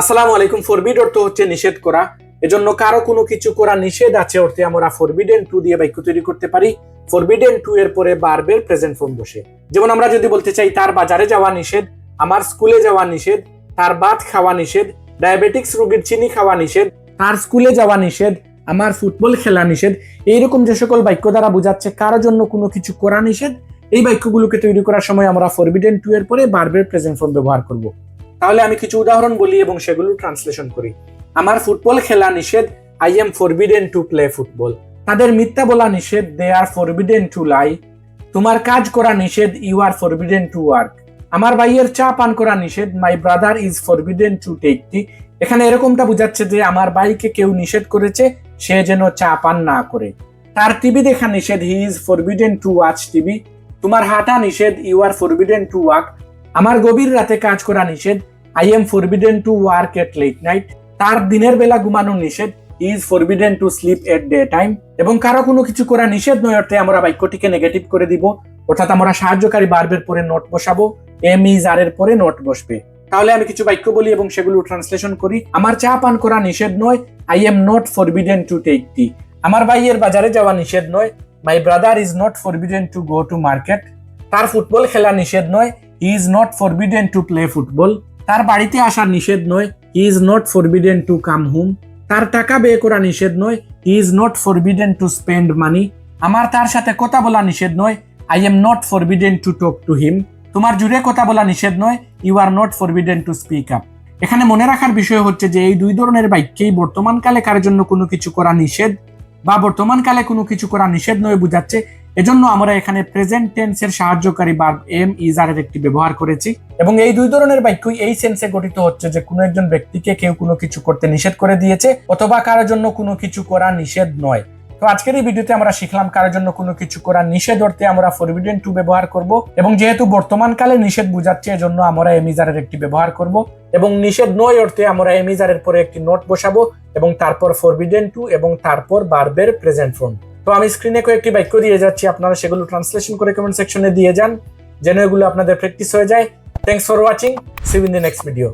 আসসালামু আলাইকুম ফরবিড অর্থ হচ্ছে নিষেধ করা। এজন্য কারও কোনো কিছু করা নিষেধ আছে অর্থে আমরা ফরবিডেন টু দিয়ে বাক্য তৈরি করতে পারি। ফরবিডেন টু এর পরে বারবের প্রেজেন্ট ফর্ম বসে। যেমন আমরা যদি বলতে চাই, তার বাজারে যাওয়া নিষেধ আমার স্কুলে যাওয়া নিষেধ তার ভাত খাওয়া নিষেধ ডায়াবেটিক্স রোগীর চিনি খাওয়া নিষেধ তার স্কুলে যাওয়া নিষেধ আমার ফুটবল খেলা নিষেধ এইরকম যে সকল বাক্য দ্বারা বোঝাচ্ছে কারোর জন্য কোনো কিছু করা নিষেধ, এই বাক্যগুলোকে তৈরি করার সময় আমরা ফরবিডেন টু এর পরে বারবের প্রেজেন্ট ফর্ম ব্যবহার করব। তাহলে আমি কিছু উদাহরণ বলি এবং সেগুলো ট্রান্সলেশন করি। আমার ফুটবল খেলা নিষেধ I am forbidden to play football তাদের মিথ্যা বলা নিষেধ দে আর ফরবিডেন টু লাই তোমার কাজ করা নিষেধ you are forbidden to work আমার ভাইয়ের চা পান করা নিষেধ my brother is forbidden to take tea এখানে এরকমটা বোঝাচ্ছে যে আমার ভাইকে কেউ নিষেধ করেছে, সে যেন চা পান না করে। তার টিভি দেখা নিষেধ he is forbidden to watch TV. তোমার হাঁটা নিষেধ you are forbidden to walk আমার গভীর রাতে কাজ করা নিষেধ I am forbidden to work at late night তার দিনের বেলা ঘুমানো নিষেধ is forbidden to sleep at day time এবং কারও কোনো কিছু করা নিষেধ নয় অর্থে আমরা বাক্যটিকে নেগেটিভ করে দিব, অর্থাৎ আমরা সাহায্যকারী বার্বের পরে নোট বসাবো এম ইজ আর এর পরে নোট বসবে। তাহলে আমি কিছু বাক্য বলি এবং সেগুলো ট্রান্সলেশন করি। আমার চা পান করা নিষেধ নয় I am not forbidden to take tea আমার ভাইয়ের বাজারে যাওয়া নিষেধ নয় my brother is not forbidden to go to market তার ফুটবল খেলা নিষেধ নয় is not forbidden to play football তার বাড়িতে আসা নিষেধ নয় he is not forbidden to come home তার টাকা ব্যয় করা নিষেধ নয় he is not forbidden to spend money আমার তার সাথে কথা বলা নিষেধ নয় I am not forbidden to talk to him তোমার জুড়ে কথা বলা নিষেধ নয় you are not forbidden to speak up এখানে মনে রাখার বিষয় হচ্ছে যে এই দুই ধরনের বাক্যেই বর্তমানকালে কার জন্য কোনো কিছু করা নিষেধ বা বর্তমানকালে কোনো কিছু করা নিষেধ নয় বোঝাচ্ছে এজন্য আমরা এখানে প্রেজেন্ট টেন্সের সাহায্যকারী ভার্ব এম ইজারের একটি ব্যবহার করেছি। এবং এই দুই ধরনের বাক্যই এই সেন্সে গঠিত হচ্ছে যে কোনো একজন ব্যক্তিকে কেউ কোনো কিছু করতে নিষেধ করে দিয়েছে অথবা কারোর জন্য কোনো কিছু করা নিষেধ নয়। তো আজকের এই ভিডিওতে আমরা শিখলাম কারোর জন্য কোনো কিছু করা নিষেধ অর্থে আমরা ফরবিডেন টু ব্যবহার করব এবং যেহেতু বর্তমানকালে নিষেধ বোঝাচ্ছে, এজন্য আমরা এমিজারের একটি ব্যবহার করব এবং নিষেধ নয় অর্থে আমরা এমিজারের পরে একটি নোট বসাবো এবং তারপর ফরবিডেন টু এবং তারপর বার্বের প্রেজেন্ট ফর্ম তো আমি স্ক্রিনে কয়েকটি বাক্য দিয়ে যাচ্ছি। আপনারা সেগুলো ট্রান্সলেশন করে কমেন্ট সেকশনে দিয়ে যান, যেন এগুলো আপনাদের প্র্যাকটিস হয়ে যায়। Thanks for watching see in the next video